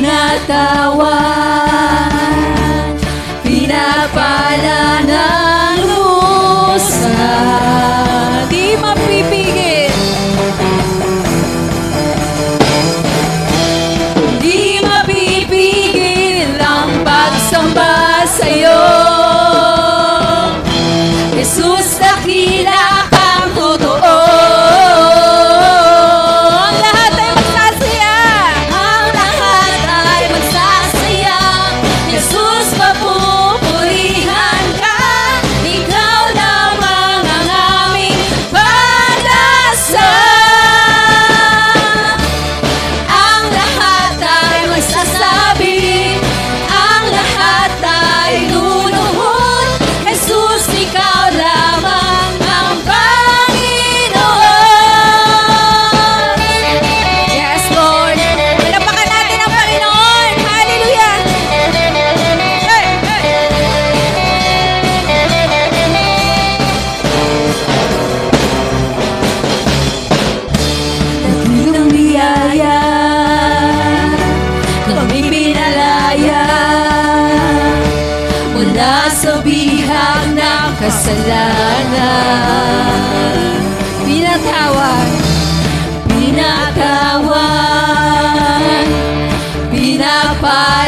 Natawa.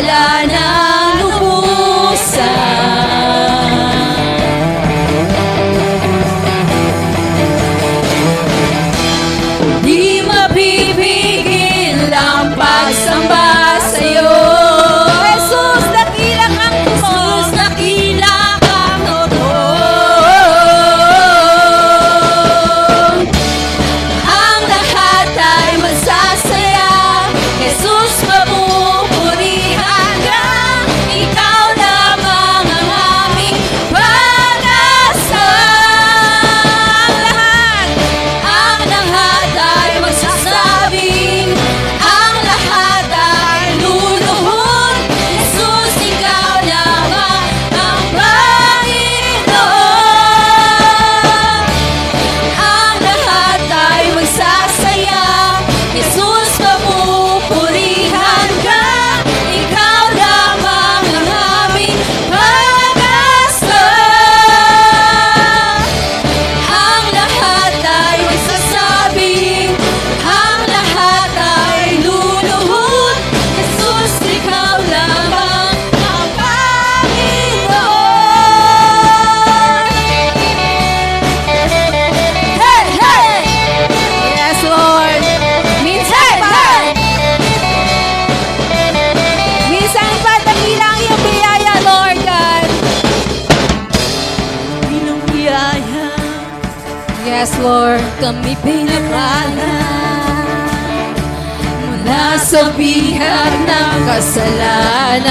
la floor kami pinakalan Mula sa bigat ng kasalanan.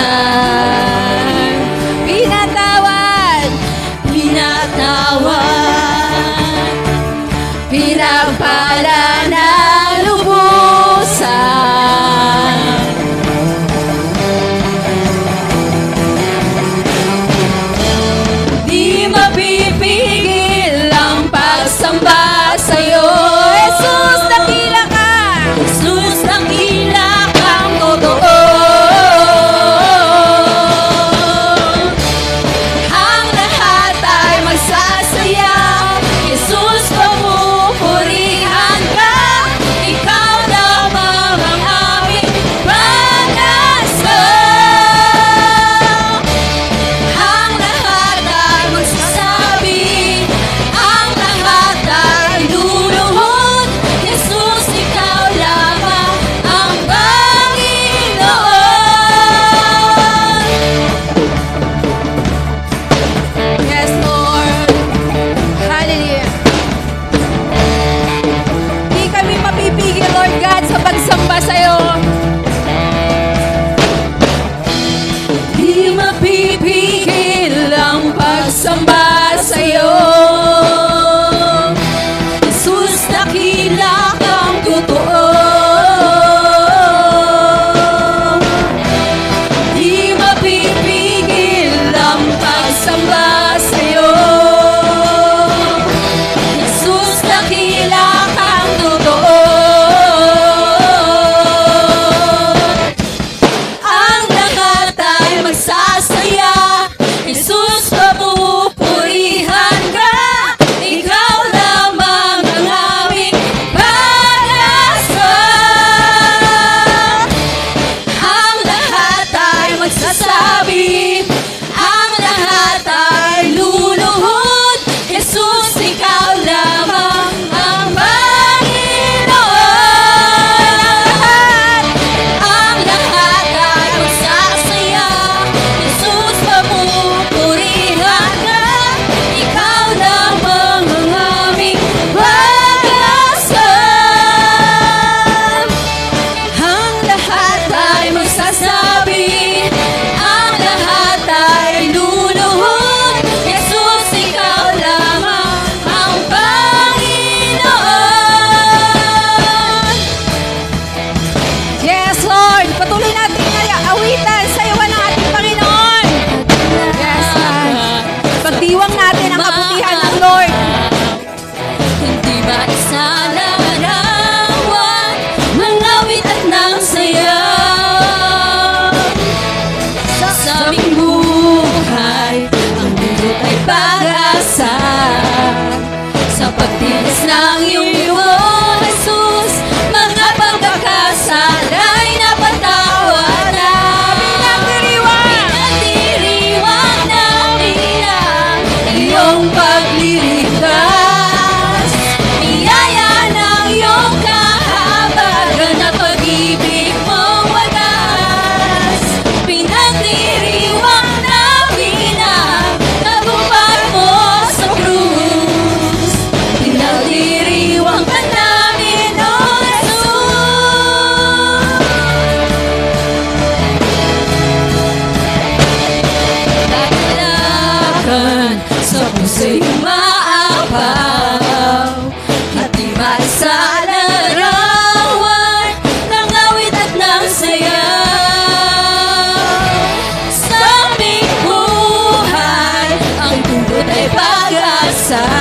pasar.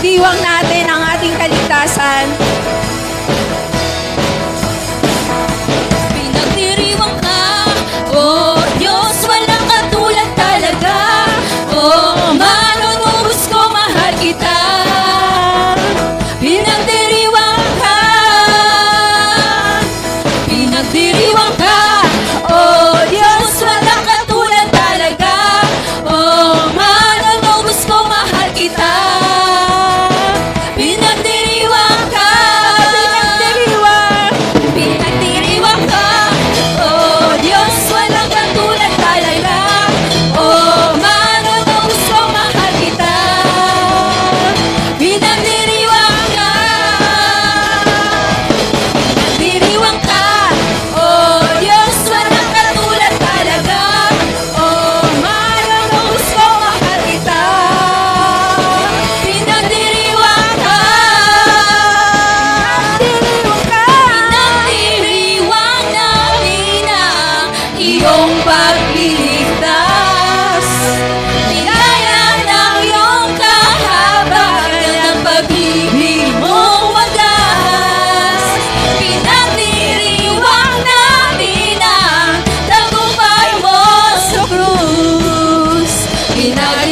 ipagdiwang natin ang ating kaligtasan. Pinagdiriwang ka, oh Diyos, walang katulad talaga. Oh, manunubos ko, mahal kita. Pinagdiriwang ka, pinagdiriwang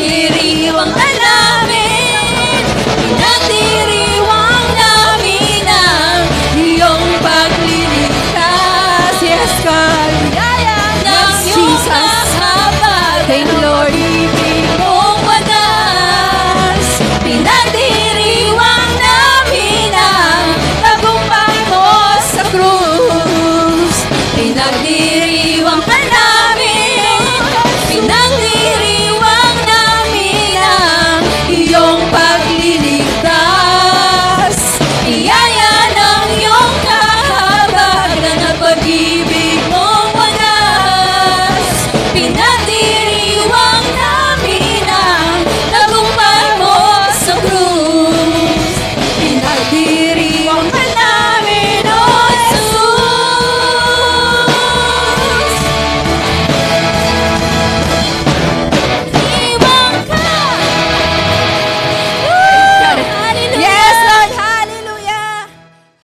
الخير والأنام بنادي